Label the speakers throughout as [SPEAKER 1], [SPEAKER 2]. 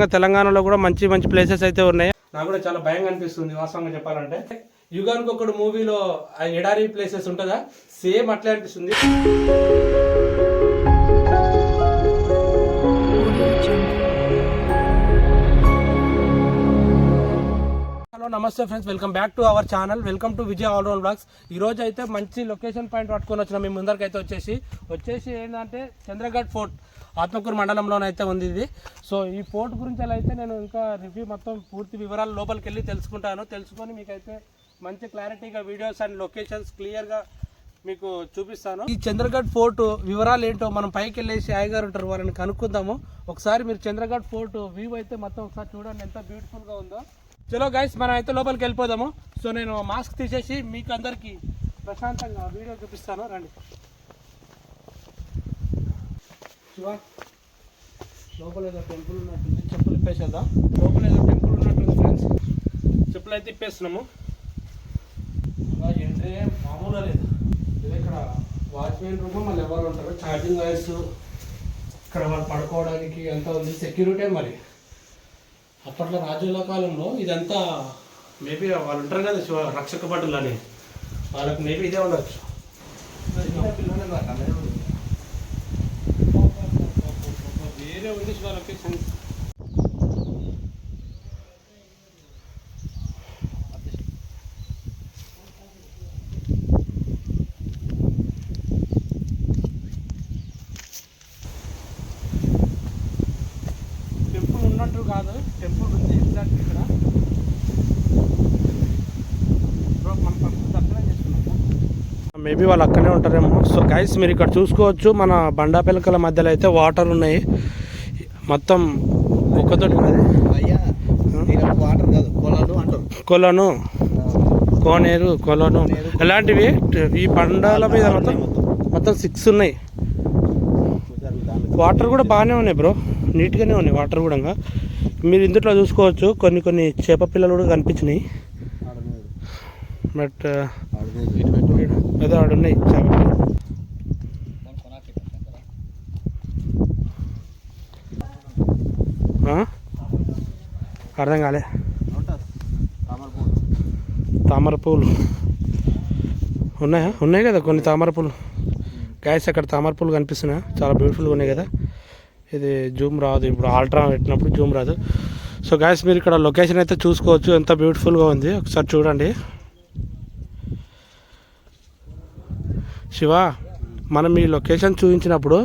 [SPEAKER 1] తెలంగాణలో కూడా మంచి మంచి ప్లేసెస్ అయితే ఉన్నాయి. నాకు కూడా చాలా భయంగా అనిపిస్తుంది వాస్తవంగా చెప్పాలంటే. యుగానికి ఒకడు మూవీలో ఎడారి ప్లేసెస్ ఉంటుందా? సేమ్ అట్లే అనిపిస్తుంది. హలో నమస్తే friends. Welcome back to our channel. Welcome to Vijay all round blogs. ఈ రోజు అయితే మంచి లొకేషన్ పాయింట్ పట్టుకొని వచ్చిన మీ ముందరికి అయితే వచ్చేసి వచ్చేసి ఏంటంటే చంద్రగఢ్ ఫోర్ట్ ఆత్మకూరు మండలంలోనైతే ఉంది ఇది. సో ఈ ఫోర్ట్ గురించి ఎలా అయితే నేను ఇంకా రివ్యూ మొత్తం పూర్తి వివరాలు లోపలికి వెళ్ళి తెలుసుకుంటాను. తెలుసుకొని మీకైతే మంచి క్లారిటీగా వీడియోస్ అండ్ లొకేషన్స్ క్లియర్గా మీకు చూపిస్తాను. ఈ చంద్రగఢ్ ఫోర్ట్ వివరాలు ఏంటో మనం పైకి వెళ్ళేసి అయ్యగారు ఉంటారు వారిని కనుక్కుందాము. ఒకసారి మీరు చంద్రగఢ్ ఫోర్ట్ వ్యూ అయితే మొత్తం ఒకసారి చూడండి ఎంత బ్యూటిఫుల్గా ఉందో. చలో గైస్ మనం అయితే లోపలికి వెళ్ళిపోదాము. సో నేను మాస్క్ తీసేసి మీకు అందరికి ప్రశాంతంగా వీడియో చూపిస్తాను. రండి. చూడ లోపల ఏదో టెంపుల్ ఉన్నట్టుంది. చెప్పులు ఇప్పేసేద్దాం. లోపల ఏదో టెంపుల్ ఉన్నట్టుంది ఫ్రెండ్స్ చెప్పులు అయితే ఇప్పేస్తున్నాము. ఏంటంటే మామూలుగా లేదు. ఇది ఇక్కడ వాచ్మెన్ రూమ్ మళ్ళీ ఎవరు ఉంటారు? ఛార్జింగ్ వైర్స్ ఇక్కడ వాళ్ళు పడుకోవడానికి ఎంత ఉంది. సెక్యూరిటీ మరి. అప్పట్లో రాజుల కాలంలో ఇదంతా మేబీ వాళ్ళు ఉంటారు కదా శివ రక్షక భటులు అని. వాళ్ళకి మేబీ ఇదే ఉండొచ్చు. వేరే ఉంది శివ లొకేషన్ టెంపుల్ ఉన్నట్టు కాదు టెంపుల్ ఉంది ఎగ్జాక్ట్ ఇక్కడ. మేబీ వాళ్ళు అక్కడే ఉంటారేమో. సో గైస్ మీరు ఇక్కడ చూసుకోవచ్చు మన బండా పిలకల మధ్యలో అయితే వాటర్ ఉన్నాయి. మొత్తం ఒక్కతోటి
[SPEAKER 2] వాటర్ కాదు పొలాలు అంటారు.
[SPEAKER 1] కొలను. కోనేరు కొలను. ఇలాంటివి ఈ బండాల మీద మొత్తం మొత్తం. సిక్స్ ఉన్నాయి. వాటర్ కూడా బాగానే ఉన్నాయి బ్రో నీట్గానే ఉన్నాయి వాటర్ కూడా. మీరు ఇందులో చూసుకోవచ్చు. కొన్ని కొన్ని చేప పిల్లలు కూడా కనిపించినాయి. బట్ uh, ఏదో ఆడ ఉన్నాయి చేప అర్థం కాలే. తామర పూలు. ఉన్నాయా? ఉన్నాయి కదా కొన్ని తామర పూలు. గాయస్ అక్కడ తామర పూలు కనిపిస్తున్నాయి. చాలా బ్యూటిఫుల్గా ఉన్నాయి కదా. ఇది జూమ్ రాదు. ఇప్పుడు ఆల్ట్రా పెట్టినప్పుడు జూమ్ రాదు. సో గాయస్ మీరు ఇక్కడ లొకేషన్ అయితే చూసుకోవచ్చు. ఎంత బ్యూటిఫుల్గా ఉంది. ఒకసారి చూడండి. శివ మనం ఈ లొకేషన్ చూపించినప్పుడు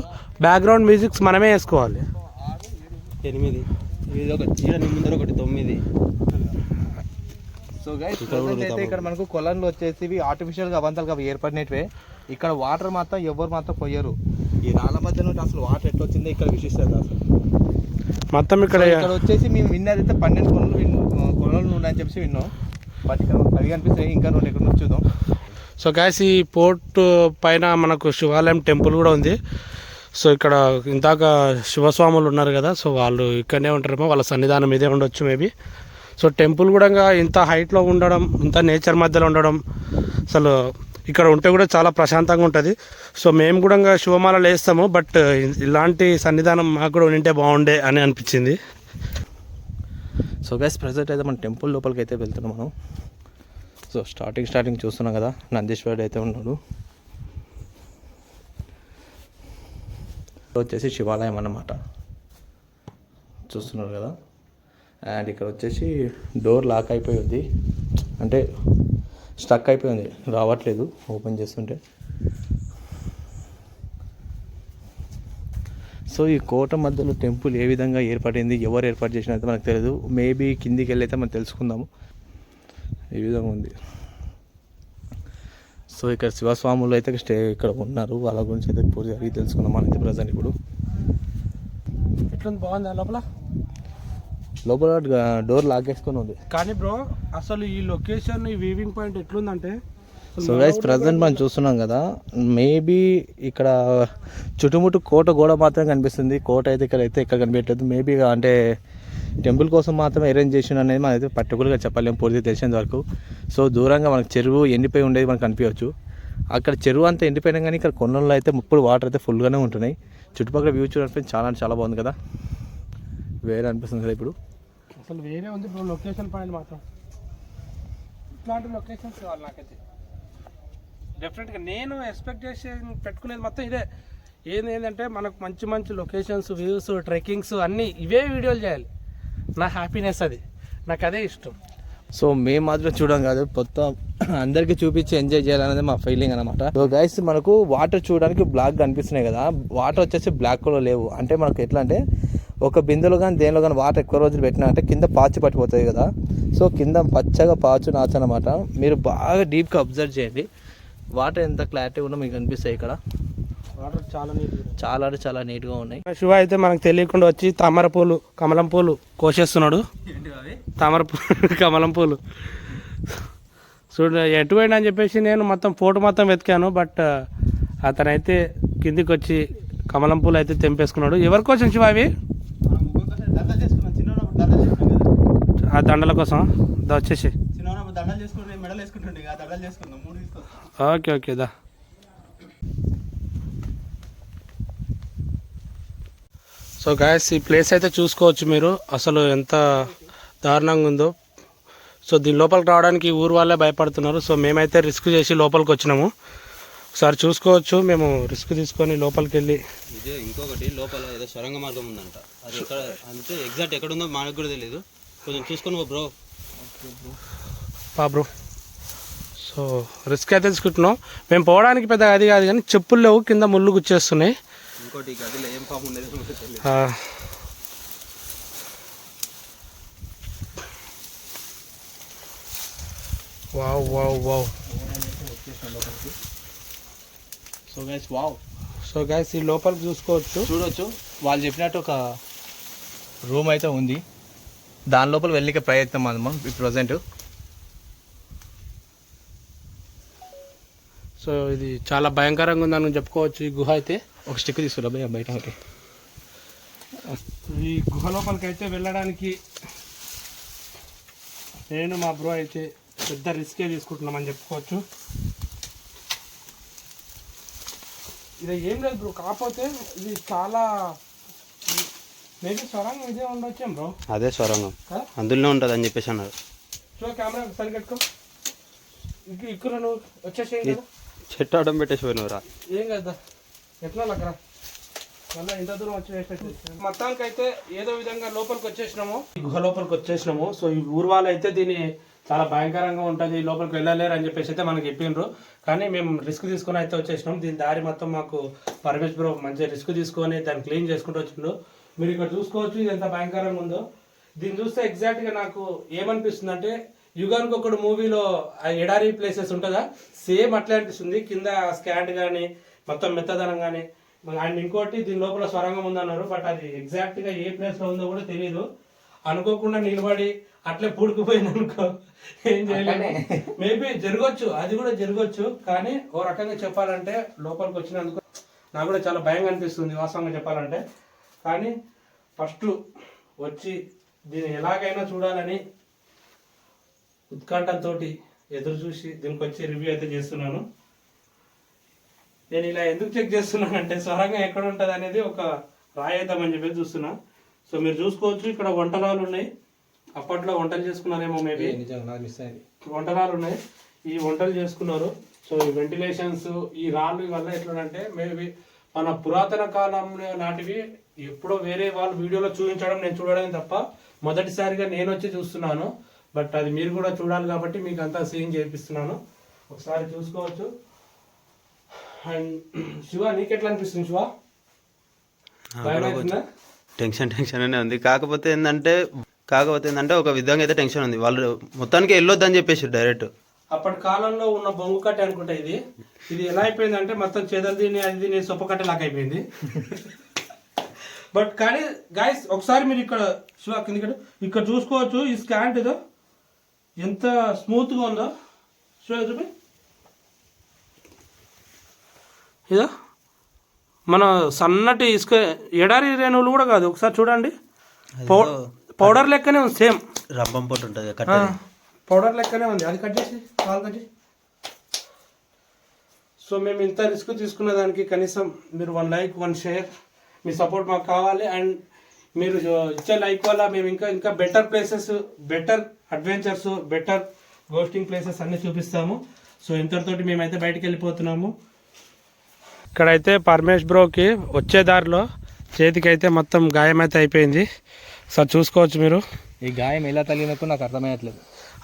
[SPEAKER 1] బ్యాక్గ్రౌండ్ మ్యూజిక్స్ మనమే వేసుకోవాలి.
[SPEAKER 2] ఎనిమిది. ఇది ఒక ముందర ఒకటి తొమ్మిది. సో గైస్ అయితే ఇక్కడ మనకు కొలంలో వచ్చేసి ఇవి ఆర్టిఫిషియల్గా అవంతాలుగా ఏర్పడినట్వే ఇక్కడ వాటర్ మాత్రం ఎవరు మాత్రం పోయరు ఈ రాళ్ళ మధ్య నుండి అసలు వాటర్ ఎట్లా వచ్చిందో ఇక్కడ విశిస్తుంది అసలు.
[SPEAKER 1] మొత్తం ఇక్కడ
[SPEAKER 2] ఇక్కడ వచ్చేసి మేము విన్నది అయితే పన్నెండు కొనలు కొనలు ఉన్నాయని చెప్పేసి విన్నాం. బట్ ఇక్కడ మనకు పది కనిపిస్తాయి ఇంకా రెండు ఎక్కడ నుంచి చూద్దాం.
[SPEAKER 1] సో గ్యాస్ ఈ పోర్ట్ పైన మనకు శివాలయం టెంపుల్ కూడా ఉంది. సో ఇక్కడ ఇందాక శివస్వాములు ఉన్నారు కదా సో వాళ్ళు ఇక్కడనే ఉంటారేమో వాళ్ళ సన్నిధానం ఇదే ఉండొచ్చు మేబీ. సో టెంపుల్ కూడా ఇంత హైట్లో ఉండడం ఇంత నేచర్ మధ్యలో ఉండడం అసలు ఇక్కడ ఉంటే కూడా చాలా ప్రశాంతంగా ఉంటుంది. సో మేము కూడా శివమాలలు వేస్తాము బట్ ఇలాంటి సన్నిధానం మాకు కూడా ఉంటే బాగుండే అని అనిపించింది.
[SPEAKER 2] సో గైస్ ప్రజెంట్ అయితే మన టెంపుల్ లోపలికి అయితే వెళ్తున్నాం మనం. సో స్టార్టింగ్ స్టార్టింగ్ చూస్తున్నాం కదా నందీశ్వరుడు అయితే ఉన్నాడు. వచ్చేసి శివాలయం అన్నమాట. చూస్తున్నారు కదా? అండ్ ఇక్కడ వచ్చేసి డోర్ లాక్ అయిపోయి ఉంది. అంటే స్టక్ అయిపోయింది. రావట్లేదు ఓపెన్ చేస్తుంటే. సో ఈ కోట మధ్యలో టెంపుల్ ఏ విధంగా ఏర్పడింది ఎవరు ఏర్పాటు చేసినైతే మనకు తెలియదు మేబీ కిందికి వెళ్ళి అయితే మనం తెలుసుకుందాము. ఈ విధంగా ఉంది. సో ఇక్కడ శివస్వాములు అయితే స్టే ఇక్కడ ఉన్నారు. వాళ్ళ గురించి అయితే పూజ అడిగి తెలుసుకుందాం. మనం ప్రజెంట్ ఇప్పుడు
[SPEAKER 1] ఎట్లుంది? బాగుంది లోపల?
[SPEAKER 2] లోపల డోర్ లాక్ వేసుకొని ఉంది.
[SPEAKER 1] కానీ బ్రో అసలు ఈ లొకేషన్ ఈ వీవింగ్ పాయింట్ ఎట్లుందంటే
[SPEAKER 2] సో గైస్ ప్రజెంట్ మనం చూస్తున్నాం కదా మేబీ ఇక్కడ చుట్టుముట్టు కోట గోడ మాత్రమే కనిపిస్తుంది. కోట అయితే ఇక్కడ అయితే ఇక్కడ కనిపించట్లేదు. మేబీ అంటే టెంపుల్ కోసం మాత్రమే అరేంజ్ చేసిన అనేది మనం అయితే పర్టికులర్గా చెప్పలేము పూర్తిగా తెలిసేంత వరకు. సో దూరంగా మనకు చెరువు ఎండిపోయి ఉండేది మనకు కనిపించవచ్చు. అక్కడ చెరువు అంతా ఎండిపోయినా కానీ ఇక్కడ కొండల్లో అయితే ఇప్పుడు వాటర్ అయితే ఫుల్గానే ఉంటున్నాయి. చుట్టుపక్కల వ్యూ చూడడానికి చాలా అంటే చాలా బాగుంది కదా. వేరే అనిపిస్తుంది కదా ఇప్పుడు.
[SPEAKER 1] అసలు వేరే ఉంది ఇప్పుడు లొకేషన్ పాయింట్ మాత్రం. ఇట్లాంటి లొకేషన్స్ కావాలి నాకైతే. డెఫినెట్గా నేను ఎక్స్పెక్ట్ చేసి పెట్టుకునేది మొత్తం ఇదే. ఏంది ఏంటంటే మనకు మంచి మంచి లొకేషన్స్ వ్యూస్ ట్రెక్కింగ్స్ అన్నీ ఇవే వీడియోలు చేయాలి. నా హ్యాపీనెస్ అది. నాకు అదే ఇష్టం.
[SPEAKER 2] సో మేము మాత్రం చూడడం కాదు మొత్తం అందరికీ చూపించి ఎంజాయ్ చేయాలనేది మా ఫీలింగ్ అనమాట సో గైస్ మనకు వాటర్ చూడడానికి బ్లాక్ కనిపిస్తున్నాయి కదా. వాటర్ వచ్చేసి బ్లాక్ కూడా లేవు. అంటే మనకు ఎట్లా అంటే ఒక బిందెలో కానీ దేనిలో కానీ వాటర్ ఎక్కువ రోజులు పెట్టినా అంటే కింద పాచి పట్టిపోతాయి కదా. సో కింద పచ్చగా పాచు నాచు అనమాట మీరు బాగా డీప్గా అబ్జర్వ్ చేయండి. వాటర్ ఎంత క్లారిటీ ఉందో మీకు కనిపిస్తాయి ఇక్కడ.
[SPEAKER 1] వాటర్ చాలా నీట్గా
[SPEAKER 2] చాలా అంటే చాలా నీట్గా ఉన్నాయి.
[SPEAKER 1] శివ అయితే మనకు తెలియకుండా వచ్చి తామర పూలు కమలం పూలు కోసేస్తున్నాడు. తామర పూలు కమలం పూలు. చూడు ఎటు పోయినా అని చెప్పేసి నేను మొత్తం ఫోటో మొత్తం వెతికాను. బట్ అతనైతే కిందికి వచ్చి కమలం పూలు అయితే తెంపేసుకున్నాడు. ఎవరి కోసం శివ అవి? ఆ దండల కోసం. దా వచ్చేసి. ఓకే ఓకే దా. సో గాయస్ ఈ ప్లేస్ అయితే చూసుకోవచ్చు మీరు. అసలు ఎంత దారుణంగా ఉందో. సో దీని లోపలికి రావడానికి ఊరు వాళ్ళే భయపడుతున్నారు. సో మేమైతే రిస్క్ చేసి లోపలికి వచ్చినాము. ఒకసారి చూసుకోవచ్చు. మేము రిస్క్ తీసుకొని లోపలికి వెళ్ళి
[SPEAKER 3] ఇదే ఇంకొకటి లోపల ఏదో సొరంగ మార్గం ఉందంట. అది ఎక్కడ అంటే ఎగ్జాక్ట్ ఎక్కడ ఉందో మనకు కూడా తెలియదు కొంచెం చూసుకొని బ్రో.
[SPEAKER 1] పా బ్రో. సో రిస్క్ అయితే తీసుకుంటున్నాం. మేము పోవడానికి పెద్ద అది కాదు కానీ చెప్పులు లేవు కింద ముళ్ళు గుచ్చేస్తున్నాయి.
[SPEAKER 3] ఇంకోటి గదిలో ఏం ఉండేది
[SPEAKER 1] wow wow wow.
[SPEAKER 2] So guys wow
[SPEAKER 1] so guys ఈ లోపలికి చూసుకోవచ్చు.
[SPEAKER 2] చూడొచ్చు. వాళ్ళు చెప్పినట్టు ఒక రూమ్ అయితే ఉంది. దాని లోపల వెళ్ళిక ప్రయత్నం మనం ప్రజెంట్
[SPEAKER 1] సో ఇది చాలా భయంకరంగా ఉందని చెప్పుకోవచ్చు ఈ గుహ అయితే.
[SPEAKER 2] ఒక స్టిక్ తీసుకురా భయ్యా బయట
[SPEAKER 1] ఈ గుహ లోపలికి అయితే వెళ్ళడానికి నేను మా బ్రో అయితే పెద్ద రిస్కే తీసుకుంటున్నామని చెప్పుకోవచ్చు. ఇది ఏం లేదు బ్రో కాకపోతే ఇది చాలా మేబీ స్వరంగా ఇదే ఉండొచ్చాం బ్రో
[SPEAKER 3] అదే సొరంగం. అందులోనే ఉంటుంది అని చెప్పేసి అన్నారు. చెట్టు అడ్డం పెట్టేసి పోయినవరా
[SPEAKER 1] ఏం కదా? ఎట్లా మళ్ళీ ఇంత దూరం వచ్చేసేసి. మొత్తానికి అయితే ఏదో విధంగా లోపలికి వచ్చేసినాము. ఈ గుహ లోపలికి వచ్చేసినాము. సో ఈ ఊరు వాళ్ళు అయితే దీన్ని చాలా భయంకరంగా ఉంటుంది లోపలికి వెళ్ళలేరు అని చెప్పేసి అయితే మనకి చెప్పిండ్రు. కానీ మేము రిస్క్ తీసుకొని అయితే వచ్చేసినాం. దీని దారి మొత్తం మాకు పరమేశ్ బ్రో మంచిగా రిస్క్ తీసుకొని దాన్ని క్లీన్ చేసుకుంటూ వచ్చిండు. మీరు ఇక్కడ చూసుకోవచ్చు ఇది ఎంత భయంకరంగా ఉందో. దీన్ని చూస్తే ఎగ్జాక్ట్గా నాకు ఏమనిపిస్తుంది అంటే యుగానికి ఒకడు మూవీలో ఎడారి ప్లేసెస్ ఉంటుందా? సేమ్ అట్లే అనిపిస్తుంది. కింద స్కాండ్ కానీ మొత్తం మెత్తదనం కానీ అండ్ ఇంకోటి దీని లోపల స్వరంగం ఉందన్నారు బట్ అది ఎగ్జాక్ట్గా ఏ ప్లేస్లో ఉందో కూడా తెలియదు అనుకోకుండా నిలబడి అట్లే పూడుకుపోయింది అనుకో ఏం చేయలేము మేబీ జరగచ్చు అది కూడా జరగచ్చు కానీ ఓ రకంగా చెప్పాలంటే లోపలికి వచ్చినందుకు నాకు కూడా చాలా భయంగా అనిపిస్తుంది వాస్తవంగా చెప్పాలంటే. కానీ ఫస్ట్ వచ్చి దీన్ని ఎలాగైనా చూడాలని ఉత్కంఠంతో ఎదురు చూసి దీనికి వచ్చి రివ్యూ అయితే చేస్తున్నాను. నేను ఇలా ఎందుకు చెక్ చేస్తున్నానంటే స్వరంగా ఎక్కడ ఉంటుంది అనేది ఒక రాయేద్దామని చెప్పి చూస్తున్నా. సో మీరు చూసుకోవచ్చు ఇక్కడ వంటరాలు ఉన్నాయి. అప్పట్లో వంటలు చేసుకున్నారేమో మేబీ వంటరాలు ఉన్నాయి. ఈ వంటలు చేసుకున్నారు. సో ఈ వెంటిలేషన్స్ ఈ రాళ్ళు వల్ల ఎట్లంటే మేబీ మన పురాతన కాలంలో నాటివి ఎప్పుడో వేరే వాళ్ళు వీడియోలో చూపించడం నేను చూడడం తప్ప మొదటిసారిగా నేను వచ్చి చూస్తున్నాను. బట్ అది మీరు కూడా చూడాలి కాబట్టి మీకు అంతా సీన్ చేపిస్తున్నాను. ఒకసారి చూసుకోవచ్చు. అండ్ శివ నీకెట్లా అనిపిస్తుంది శివ?
[SPEAKER 3] టెన్షన్ టెన్షన్ అనే ఉంది. కాకపోతే ఏంటంటే కాకపోతే ఏంటంటే ఒక విధంగా అయితే టెన్షన్ ఉంది. వాళ్ళు మొత్తానికి వెళ్ళొద్దని చెప్పేసి డైరెక్ట్.
[SPEAKER 1] అప్పటి కాలంలో ఉన్న బొంగు కట్టె అనుకుంటా ఇది. ఇది ఎలా అయిపోయిందంటే మొత్తం చేదలు తిని అది తిని సొప్ప కట్టె లాగా అయిపోయింది. బట్ కానీ గాయస్ ఒకసారి మీరు ఇక్కడ శివ కింద ఇక్కడ ఇక్కడ చూసుకోవచ్చు ఈ స్కాంట్ ఏదో ఎంత స్మూత్గా ఉందో. శివ చూపి. ఇదో. మన సన్నటి ఇసుక ఎడారి రేణువులు కూడా కాదు. ఒకసారి చూడండి. పౌడర్ లెక్కనే ఉంది సేమ్.
[SPEAKER 3] రంపం పొట్టు ఉంటుంది
[SPEAKER 1] పౌడర్ లెక్కనే ఉంది. అది కట్ చేసి కాల్ కట్ చేసి. సో మేము ఇంత రిస్క్ తీసుకున్న దానికి కనీసం మీరు వన్ లైక్ వన్ షేర్ మీ సపోర్ట్ మాకు కావాలి అండ్ మీరు ఇచ్చే లైక్ వల్ల మేము ఇంకా ఇంకా better places better adventures better ghosting places అన్ని చూపిస్తాము. సో ఇంతటితోటి మేమైతే బయటికి వెళ్ళిపోతున్నాము. ఇక్కడైతే పరమేష్ బ్రోకి వచ్చే దారిలో చేతికి అయితే మొత్తం గాయం అయితే అయిపోయింది. సార్ చూసుకోవచ్చు మీరు.
[SPEAKER 2] ఈ గాయం ఎలా తగిలినట్టు నాకు అర్థమయ్యట్లేదు.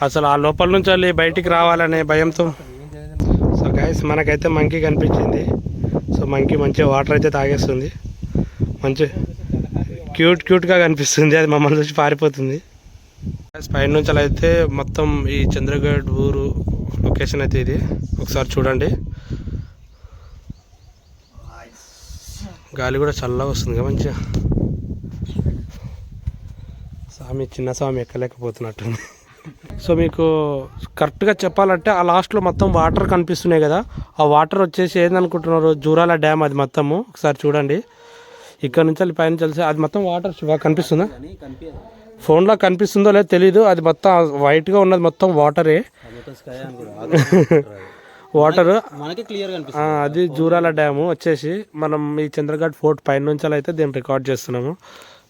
[SPEAKER 1] అసలు ఆ లోపల నుంచి వెళ్ళి బయటికి రావాలనే భయంతో. సో గైస్ మనకైతే మంకీ కనిపించింది. సో మంకీ మంచిగా వాటర్ అయితే తాగేస్తుంది. మంచి క్యూట్ క్యూట్గా కనిపిస్తుంది. అది మమ్మల్ని చూసి పారిపోతుంది. పైన నుంచి అలా అయితే మొత్తం ఈ చంద్రగఢ్ ఊరు లొకేషన్ అయితే ఇది. ఒకసారి చూడండి. గాలి కూడా చల్లగా వస్తుంది కదా మంచిగా. స్వామి చిన్న స్వామి ఎక్కలేకపోతున్నట్టుంది. సో మీకు కరెక్ట్గా చెప్పాలంటే ఆ లాస్ట్లో మొత్తం వాటర్ కనిపిస్తున్నాయి కదా. ఆ వాటర్ వచ్చేసి ఏందనుకుంటున్నారు? జూరాల డ్యామ్ అది మొత్తము. ఒకసారి చూడండి. ఇక్కడ నుంచి వెళ్ళి పైన తెలిసి అది మొత్తం వాటర్ బాగా కనిపిస్తుందా? ఫోన్లో కనిపిస్తుందో లేదో తెలీదు. అది మొత్తం వైట్గా ఉన్నది మొత్తం వాటరే వాటర్
[SPEAKER 2] మనకి క్లియర్
[SPEAKER 1] అది జూరాల డ్యాము వచ్చేసి మనం ఈ చంద్రగఢ్ ఫోర్ట్ పైన నుంచి అయితే దీన్ని రికార్డ్ చేస్తున్నాము.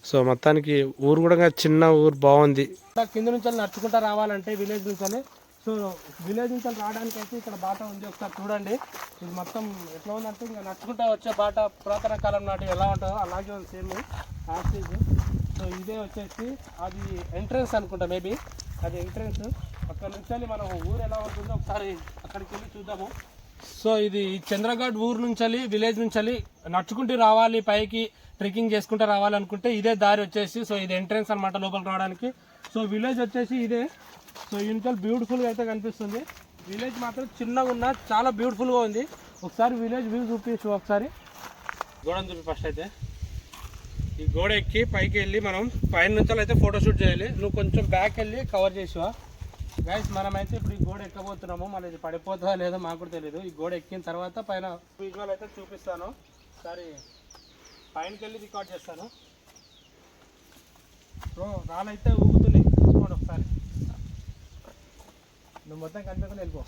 [SPEAKER 1] సో మొత్తానికి ఊరు కూడా చిన్న ఊరు బాగుంది. కింద నుంచి నడుచుకుంటా రావాలంటే విలేజ్ నుంచి సో విలేజ్ నుంచి రావడానికి అయితే ఇక్కడ బాట ఉంది. ఒకసారి చూడండి. ఇది మొత్తం ఎట్లా ఉందంటే ఇంకా నడుచుకుంటా వచ్చే బాట పురాతన కాలం నాటి ఎలా ఉంటుందో అలాగే ఉంది సేమ్. యాక్సిజ్ సో ఇదే వచ్చేసి అది ఎంట్రన్స్ అనుకుంటా మేబీ అది ఎంట్రన్స్ అక్కడ నుంచి వెళ్ళి మనం ఊరు ఎలా ఉంటుందో ఒకసారి అక్కడికి వెళ్ళి చూద్దాము. సో ఇది చంద్రగఢ్ ఊరు నుంచి విలేజ్ నుంచి నడుచుకుంటూ రావాలి పైకి ట్రెక్కింగ్ చేసుకుంటూ రావాలనుకుంటే ఇదే దారి వచ్చేసి. సో ఇది ఎంట్రన్స్ అనమాట లోపలికి రావడానికి. సో విలేజ్ వచ్చేసి ఇదే. సో ఇంట్లో బ్యూటిఫుల్గా అయితే కనిపిస్తుంది. విలేజ్ మాత్రం చిన్నగా ఉన్న చాలా బ్యూటిఫుల్గా ఉంది. ఒకసారి విలేజ్ వ్యూ చూపించు ఒకసారి. గోడను చూపి ఫస్ట్ అయితే. ఈ గోడ ఎక్కి పైకి వెళ్ళి మనం పైన నుంచి అయితే ఫోటోషూట్ చేయాలి. నువ్వు కొంచెం బ్యాక్ వెళ్ళి కవర్ చేసివా? గైస్ మనమైతే ఇప్పుడు ఈ గోడ ఎక్కబోతున్నాము మన ఇది పడిపోతుందా లేదో మాకు కూడా తెలియదు ఈ గోడ ఎక్కిన తర్వాత పైన విజువల్ అయితే చూపిస్తాను. సరే పైనకి వెళ్ళి రికార్డ్ చేస్తాను. బ్రో రాళ్ళైతే ఊగుతున్నాయి చూసుకోండి ఒకసారి నువ్వు మొత్తం కనిపించకుండా వెళ్ళిపో.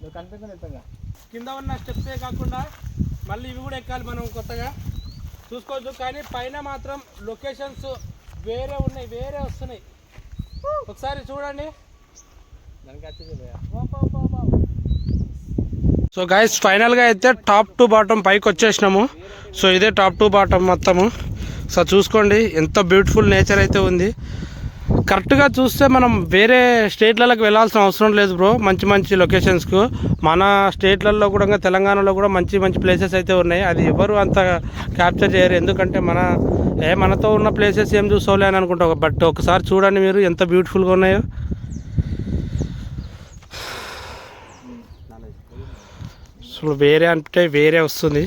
[SPEAKER 1] నువ్వు కనిపించకుండా వెళ్తాగా. కింద ఉన్న స్టెప్సే కాకుండా మళ్ళీ ఇవి కూడా ఎక్కాలి మనం కొత్తగా. చూసుకోవచ్చు కానీ పైన మాత్రం లొకేషన్స్ వేరే ఉన్నాయి వేరే వస్తున్నాయి. ఒకసారి చూడండి. సో గైస్ ఫైనల్గా అయితే టాప్ టు బాటమ్ పైకి వచ్చేసినాము. సో ఇదే టాప్ టు బాటమ్ మొత్తము. సో చూసుకోండి ఎంత బ్యూటిఫుల్ నేచర్ అయితే ఉంది. కరెక్ట్గా చూస్తే మనం వేరే స్టేట్లలోకి వెళ్ళాల్సిన అవసరం లేదు బ్రో. మంచి మంచి లొకేషన్స్కు. మన స్టేట్లలో కూడా తెలంగాణలో కూడా మంచి మంచి ప్లేసెస్ అయితే ఉన్నాయి. అది ఎవరు అంత క్యాప్చర్ చేయరు. ఎందుకంటే మన ఏ మనతో ఉన్న ప్లేసెస్ ఏం చూసుకోలే అని అనుకుంటా బట్ ఒకసారి చూడండి మీరు ఎంత బ్యూటిఫుల్గా ఉన్నాయో. అసలు వేరే అంటే వేరే వస్తుంది.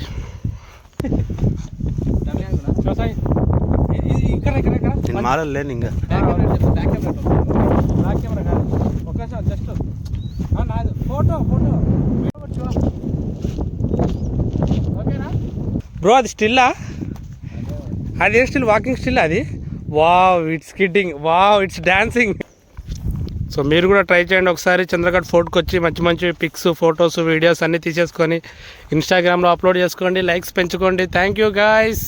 [SPEAKER 1] ఇక్కడ
[SPEAKER 3] నేను మారలేను ఇంకా
[SPEAKER 1] బ్యాక్ కెమెరా కాదు. ఒక్కసారి జస్ట్ నాది. ఫోటో ఫోటో ఓకేనా బ్రో అది స్టిల్లా అది ఏం స్టిల్ వాకింగ్ స్టిల్ అది? Wow it's kidding wow it's dancing so మీరు కూడా ట్రై చేయండి ఒకసారి. చంద్రగఢ్ ఫోర్ట్కి వచ్చి మంచి మంచి పిక్స్ ఫొటోస్ వీడియోస్ అన్నీ తీసేసుకొని ఇన్స్టాగ్రామ్లో అప్లోడ్ చేసుకోండి లైక్స్ పెంచుకోండి. Thank you guys